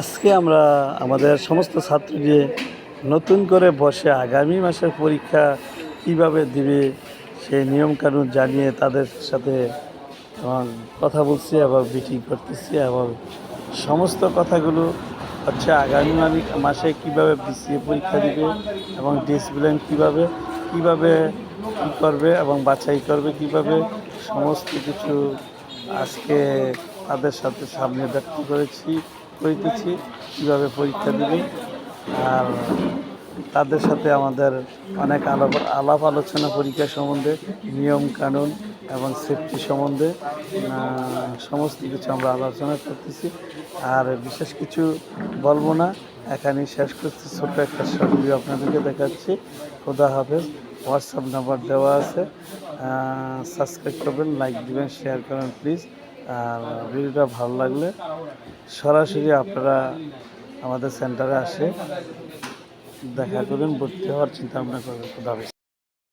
আজকে আমরা আমাদের সমস্ত ছাত্র নিয়ে নতুন করে বসে আগামী মাসের পরীক্ষা কীভাবে দিবে, সেই নিয়মকানুন জানিয়ে তাদের সাথে এবং কথা বলছি এবং মিটিং করতেছি এবং সমস্ত কথাগুলো হচ্ছে আগামী মাসে কীভাবে বিসিএ পরীক্ষা দিবে এবং ডিসিপ্লিন কীভাবে কীভাবে কী করবে এবং বাছাই করবে কীভাবে, সমস্ত কিছু আজকে তাদের সাথে সামনে ব্যক্ত করেছি। করিতেছি, কীভাবে পরীক্ষা দিবে। আর তাদের সাথে আমাদের অনেক আলাপ আলাপ আলোচনা পরীক্ষা সম্বন্ধে, নিয়ম কানুন এবং সেফটি সম্বন্ধে সমস্ত কিছু আমরা আলোচনা করতেছি। আর বিশেষ কিছু বলব না, এখানেই শেষ করছি। ছোট্ট একটা ভিডিও আপনাদেরকে দেখাচ্ছি। খোদা হাফেজ। হোয়াটসঅ্যাপ নাম্বার দেওয়া আছে। সাবস্ক্রাইব করবেন লাইক দিবেন শেয়ার করবেন প্লিজ আর ভিডিওটা ভালো লাগলে সরাসরি আপনারা আমাদের সেন্টারে আসে দেখা করবেন ভর্তি হওয়ার চিন্তা ভাবনা করবেন খোদা